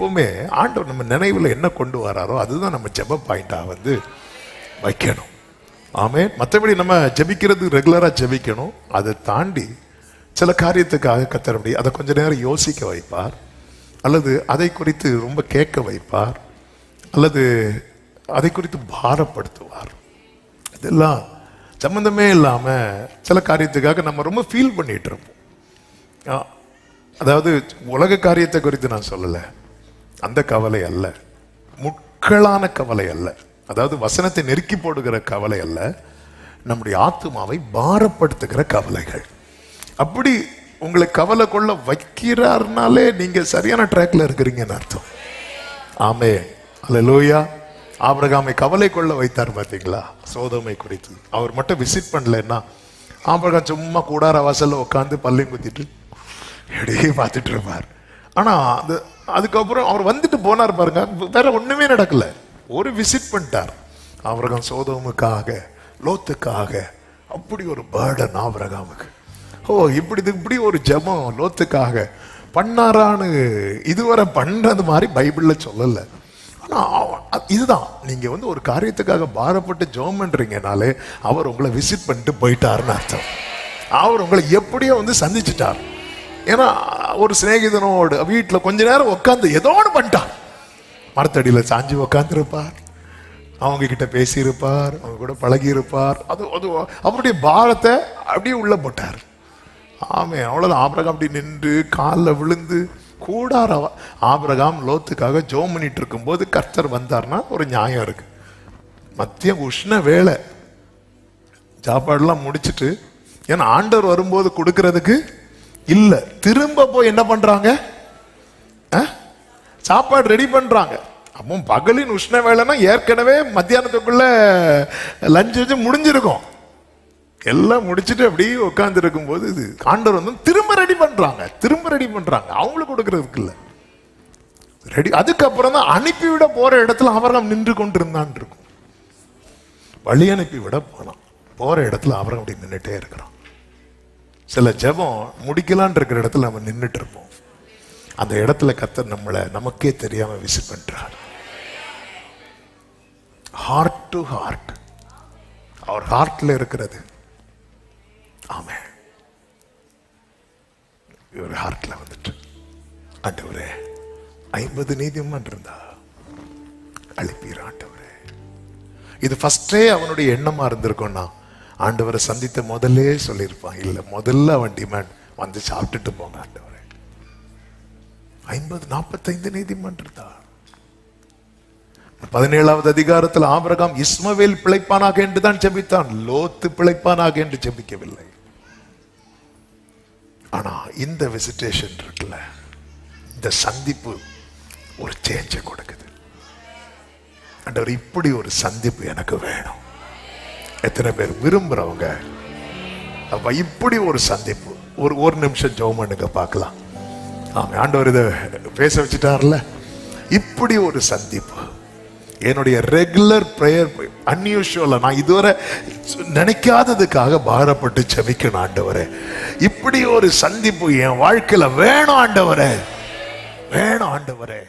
எப்பவுமே ஆண்டவர் நம்ம நினைவில் என்ன கொண்டு வராரோ அதுதான் நம்ம ஜெப பாயிண்டாக வந்து வைக்கணும். ஆமே மற்றபடி நம்ம ஜெபிக்கிறது ரெகுலராக ஜெபிக்கணும். அதை தாண்டி சில காரியத்துக்காக கத்தரபடி அதை கொஞ்ச நேரம் யோசிக்க வைப்பார். அல்லது அதை குறித்து ரொம்ப கேட்க வைப்பார். அல்லது அதை குறித்து பாரப்படுத்துவார். இதெல்லாம் சம்மந்தமே இல்லாமல் சில காரியத்துக்காக நம்ம ரொம்ப ஃபீல் பண்ணிகிட்டு இருப்போம். அதாவது உலக காரியத்தை குறித்து நான் சொல்லலை. அந்த கவலை அல்ல. முட்களான கவலை அல்ல. அதாவது வசனத்தை நெருக்கி போடுகிற கவலை அல்ல. நம்முடைய ஆத்துமாவை பாரப்படுத்துகிற கவலைகள். அப்படி உங்களை கவலை கொள்ள வைக்கிறார்னாலே நீங்கள் சரியான ட்ராக்ல இருக்கிறீங்கன்னு அர்த்தம். ஆமே அல்ல லோயா ஆபிரகாமை கவலை கொள்ள வைத்தார் பார்த்தீங்களா? சோதமை குறித்து. அவர் மட்டும் விசிட் பண்ணலன்னா ஆபிரகாம் சும்மா கூடார வாசலில் உட்காந்து பல்லையும் குத்திட்டு எடையே பார்த்துட்டு இருப்பார். ஆனால் அது அதுக்கப்புறம் அவர் வந்துட்டு போனார் பாருங்க. வேற ஒண்ணுமே நடக்கல. ஒரு விசிட் பண்ணிட்டார். அவரகம் சோதமுக்காக லோத்துக்காக. அப்படி ஒரு பேர்டன் ஆபிரகாமுக்கு ஓ இப்படி இப்படி ஒரு ஜெபம் லோத்துக்காக பண்ணாரான்னு இதுவரை பண்ணது மாதிரி பைபிளில் சொல்லலை. ஆனால் இதுதான். நீங்க வந்து ஒரு காரியத்துக்காக பாரப்பட்டு ஜோம் பண்றீங்கனாலே அவர் உங்களை விசிட் பண்ணிட்டு போயிட்டாருன்னு அர்த்தம். அவர் உங்களை எப்படியோ வந்து சந்திச்சிட்டார். ஏன்னா ஒரு சிநேகிதனோடு வீட்டில் கொஞ்ச நேரம் உட்காந்து ஏதோ ஒன்று பண்ணிட்டான். மரத்தடியில் சாஞ்சி உட்காந்துருப்பார் அவங்க கிட்ட பேசியிருப்பார் அவங்க கூட பழகி இருப்பார் அது அது அவருடைய பாரத்தை அப்படியே உள்ளே போட்டார். ஆமே அவ்வளோதான் ஆபிரகாம் அப்படி நின்று காலில் விழுந்து கூடார ஆபிரகாம் லோத்துக்காக ஜோம் பண்ணிட்டு இருக்கும்போது கர்த்தர் வந்தார்னா ஒரு நியாயம் இருக்கு. மத்தியம் உஷ்ண வேலை சாப்பாடுலாம் முடிச்சுட்டு ஏன்னா ஆண்டவர் வரும்போது கொடுக்கறதுக்கு இல்ல. திரும்ப போய் என்ன பண்றாங்க? ஆ? சாப்பாடு ரெடி பண்றாங்க. அப்போ பகலின் உஷ்ண வேலைன்னா ஏற்கனவே மத்தியானத்துக்குள்ள லஞ்ச் வச்சு முடிஞ்சிருக்கும். எல்லாம் முடிச்சிட்டு அப்படியே உட்கார்ந்து இருக்கும்போது இது காண்டர் வந்து திரும்ப ரெடி பண்றாங்க. திரும்ப ரெடி பண்றாங்க. அவங்களுக்கு கொடுக்கறதுக்கு இல்ல. ரெடி அதுக்கப்புறம் தான் அனுப்பிவிட போற இடத்துல அவரம் நின்று கொண்டிருந்தான் இருக்கும். வழி அனுப்பி விட போனான். போற இடத்துல அவரம் அப்படி நின்றுட்டே இருக்கிறான். சில ஜெபம் முடிக்கலான் இருக்கிற இடத்துல நம்ம நின்றுட்டு இருப்போம். அந்த இடத்துல கத்தர் நம்மளை நமக்கே தெரியாமல் விசிட் பண்ணுறார் ஹார்ட் டு ஹார்ட் அவர் ஹார்ட்டில் இருக்கிறது. ஆமே இவர் ஹார்ட்டில் வந்துட்டு. ஆண்டவரே ஐம்பது நீதிமன்றம் இருந்தா அழுப்பீர் ஆண்டவரே. இது ஃபஸ்ட்டே அவனுடைய எண்ணமாக இருந்திருக்கோன்னா ஆண்டவரை சந்தித்த முதல்லே சொல்லியிருப்பான் இல்லை முதல்ல அவன் டிமாண்ட் வந்து சாப்பிட்டுட்டு போங்க ஆண்டவரை. ஐம்பது நாற்பத்தைந்து நீதிமன்றத்தார் பதினேழாவது அதிகாரத்தில் ஆபரகாம் இஸ்மவேல் பிழைப்பானாக என்று தான் ஜெபித்தான் லோத்து பிழைப்பானாக என்று ஜெபிக்கவில்லை. ஆனா இந்த விசிட்டேஷன் இருக்குல்ல இந்த சந்திப்பு ஒரு சேஞ்சை கொடுக்குது. ஆண்டவர் இப்படி ஒரு சந்திப்பு எனக்கு வேணும். எத்தனை பேர் விரும்புறவங்க? அப்ப இப்படி ஒரு சந்திப்பு. ஒரு ஒரு நிமிஷம் ஜோம் பண்ணுங்க பார்க்கலாம். ஆமாம் ஆண்டவர் இதை பேச வச்சுட்டார்ல இப்படி ஒரு சந்திப்பு. என்னுடைய ரெகுலர் ப்ரேயர் அன்யூஷுவலா நான் இதுவரை நினைக்காததுக்காக பாரப்பட்டு ஜெபிக்கணும் ஆண்டவரே. இப்படி ஒரு சந்திப்பு என் வாழ்க்கையில் வேணும் ஆண்டவரே. வேணும் ஆண்டவரே.